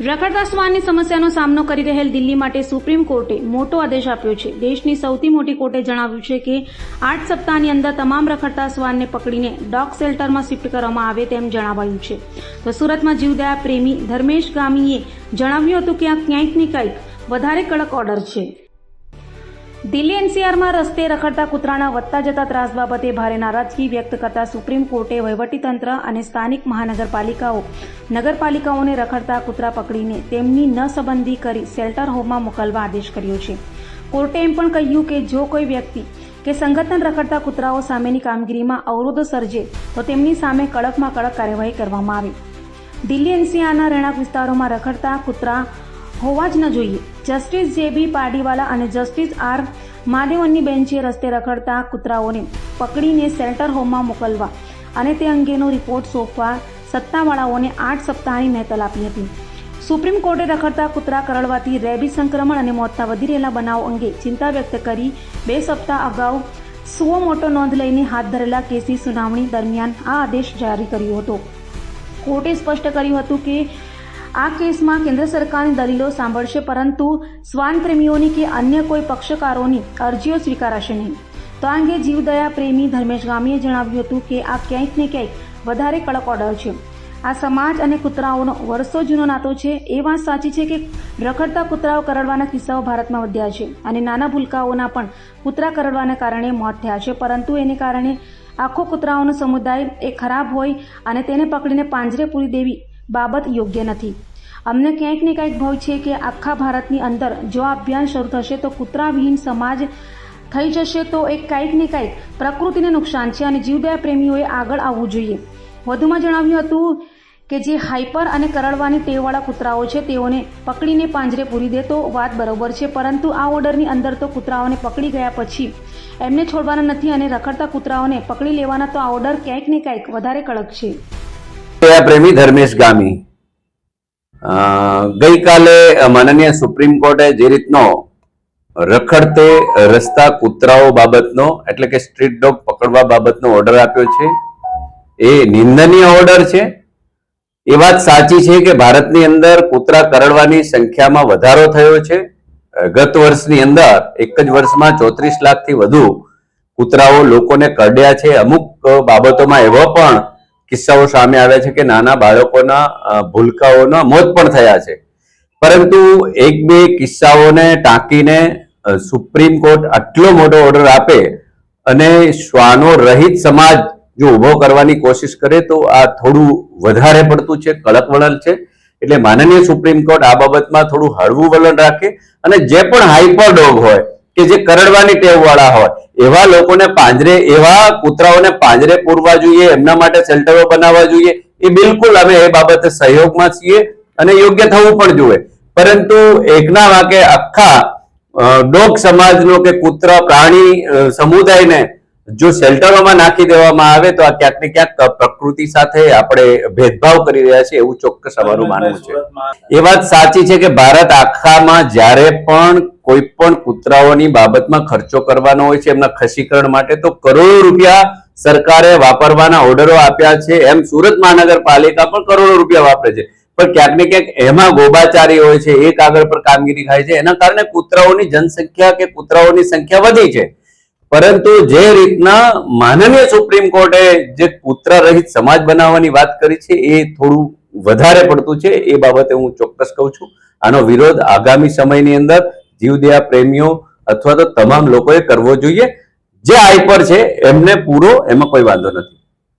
રખડતા શ્વાનની સમસ્યાનો સામનો કરી રહેલ દિલ્હી માટે સુપ્રીમ કોર્ટે મોટો આદેશ આપ્યો છે. દેશની સૌથી મોટી કોર્ટે જણાવ્યું છે કે, આઠ સપ્તાહની અંદર તમામ રખડતા શ્વાનને પકડીને ડોગ શેલ્ટરમાં શિફ્ટ કરવામાં આવે તેમ જણાવાયું છે. તો સુરતમાં જીવદયા પ્રેમી ધર્મેશ ગામીએ જણાવ્યું હતું કે આ ક્યાંક ને ક્યાંક વધારે કડક ઓર્ડર છે. દિલ્હી એનસીઆરમાં રસ્તે રખડતા કૂતરાના વધતા જતા ત્રાસ બાબતે ભારે નારાજગી વ્યક્ત કરતા સુપ્રીમ કોર્ટે વહીવટીતંત્ર અને સ્થાનિક મહાનગરપાલિકાઓ, નગરપાલિકાઓને રખડતા કૂતરા પકડીને તેમની ન સંબંધી કરી શેલ્ટર હોમમાં મોકલવા આદેશ કર્યો છે. કોર્ટે એમ પણ કહ્યું કે જો કોઈ વ્યક્તિ કે સંગઠન રખડતા કૂતરાઓ સામેની કામગીરીમાં અવરોધો સર્જે, તો તેમની સામે કડકમાં કડક કાર્યવાહી કરવામાં આવે. દિલ્હી એનસીઆરના રહેણાંક વિસ્તારોમાં રખડતા કૂતરા હોવા જ ન જોઈએ. જસ્ટિસ જે બી પાડીવાલા અને જસ્ટિસ આર મહાદેવનની બેન્ચે રસ્તે રખડતા કૂતરાઓને પકડીને શેલ્ટર હોમમાં મોકલવા અને તે અંગેનો રિપોર્ટ સોંપવા સત્તાવાળાઓને આઠ સપ્તાહની મહેતલ આપી હતી. સુપ્રીમ કોર્ટે રખડતા કૂતરા કરડવાથી રેબી સંક્રમણ અને મોતના વધી રહેલા બનાવ અંગે ચિંતા વ્યક્ત કરી બે સપ્તાહ અગાઉ સુઓ મોટો નોંધ લઈને હાથ ધરેલા કેસની સુનાવણી દરમિયાન આ આદેશ જારી કર્યો હતો. કોર્ટે સ્પષ્ટ કર્યું હતું કે આ કેસમાં કેન્દ્ર સરકારની દલીલો સાંભળશે, પરંતુ શ્વાન પ્રેમીઓની કે અન્ય કોઈ પક્ષકારોની અરજીઓ સ્વીકારાશે નહીં. તો આ અંગે જીવદયા પ્રેમી ધર્મેશ ગામીએ જણાવ્યું હતું કે આ ક્યાંક ને ક્યાંક વધારે કડક ઓર્ડર છે. આ સમાજ અને કૂતરાઓનો વર્ષો જૂનો નાતો છે. એ વાત સાચી છે કે રખડતા કૂતરાઓ કરડવાના કિસ્સાઓ ભારતમાં વધ્યા છે અને નાના ભૂલકાઓના પણ કૂતરા કરડવાના કારણે મોત થયા છે. પરંતુ એને કારણે આખો કૂતરાઓનો સમુદાય એ ખરાબ હોય અને તેને પકડીને પાંજરે પૂરી દેવી બાબત યોગ્ય નથી. અમને ક્યાંક ને ક્યાંક ભય છે કે આખા ભારતની અંદર જો આ અભિયાન શરૂ થશે તો કૂતરાવિહીન સમાજ થઈ જશે તો એક કાંઈક ને કાંઈક પ્રકૃતિને નુકસાન છે અને જીવદયા પ્રેમીઓએ આગળ આવવું જોઈએ. વધુમાં જણાવ્યું હતું કે જે હાઈપર અને કરડવાની ટેવવાળા કૂતરાઓ છે તેઓને પકડીને પાંજરે પૂરી દે તો વાત બરોબર છે, પરંતુ આ ઓર્ડરની અંદર તો કૂતરાઓને પકડી ગયા પછી એમને છોડવાના નથી અને રખડતા કૂતરાઓને પકડી લેવાના તો આ ઓર્ડર ક્યાંક ને ક્યાંક વધારે કડક છે. દયા પ્રેમી ધર્મેશ ગામી. ગઈકાલે માનનીય સુપ્રીમ કોર્ટે જે રીતનો રખડતે રસ્તા કૂતરાઓ બાબતનો, એટલે કે સ્ટ્રીટ ડોગ પકડવા બાબતનો ઓર્ડર આપ્યો છે. એ નિંદનીય ઓર્ડર છે. એ વાત સાચી છે કે ભારતની અંદર કૂતરા કરડવાની સંખ્યામાં વધારો થયો છે. ગત વર્ષની અંદર એક જ વર્ષમાં ચોત્રીસ લાખથી વધુ કૂતરાઓ લોકોને કરડ્યા છે. અમુક બાબતોમાં એવા પણ કિસ્સાઓ સામે આવ્યા છે કે નાના બાળકોના ભૂલકાઓના મોત પણ થયા છે. પરંતુ એક બે કિસ્સાઓને ટાંકીને સુપ્રીમ કોર્ટ આટલો મોટો ઓર્ડર આપે અને શ્વાનો રહિત સમાજ જો ઊભો કરવાની કોશિશ કરે તો આ થોડું વધારે પડતું છે, કડક વલણ છે. એટલે માનનીય સુપ્રીમ કોર્ટ આ બાબતમાં થોડું હળવું વલણ રાખે અને જે પણ હાઈપર ડોગ હોય કે જે કરડવાની ટેવ વાળા હોય એવા લોકોને પાંજરે, એવા કૂતરાઓને પાંજરે પૂરવા જોઈએ, એમના માટે શેલ્ટરો બનાવવા જોઈએ. એ બિલકુલ અમે એ બાબતે સહયોગમાં છીએ અને યોગ્ય થવું પણ જોઈએ. પરંતુ એકના વાકે આખા ડોગ સમાજનો કે કૂતરા, પ્રાણી સમુદાયને જો શેલ્ટરોમાં નાખી દેવામાં આવે તો આ ક્યાંક ને ક્યાંક પ્રકૃતિ સાથે આપણે ભેદભાવ કરી રહ્યા છે એવું ચોક્કસ અમારું માનવું છે. એ વાત સાચી છે કે ભારત આખામાં જ્યારે પણ કોઈ પણ કૂતરાઓની બાબતમાં ખર્ચો કરવાનો હોય છે એમના ખસીકરણ માટે તો કરોડો રૂપિયા સરકારે વાપરવાના ઓર્ડરો આપ્યા છે. એમ સુરત મહાનગરપાલિકા પણ કરોડો રૂપિયા વાપરે છે. પણ ક્યાંક ને ક્યાંક એમાં ગોબાચારી હોય છે એ કાગળ પર કામગીરી થાય છે. એના કારણે કૂતરાઓની જનસંખ્યા કે કૂતરાઓની સંખ્યા વધી છે. પરંતુ જે રીતના માનનીય સુપ્રીમ કોર્ટે જે પુત્ર રહિત સમાજ બનાવવાની વાત કરી છે, એ થોડું વધારે પડતું છે. એ બાબતે હું ચોક્કસ કહું છું, આનો વિરોધ આગામી સમયની અંદર જીવદયા પ્રેમીઓ અથવા તો તમામ લોકોએ કરવો જોઈએ. જે આઈપર છે, એમને પૂરો, એમાં કોઈ વાંધો નથી.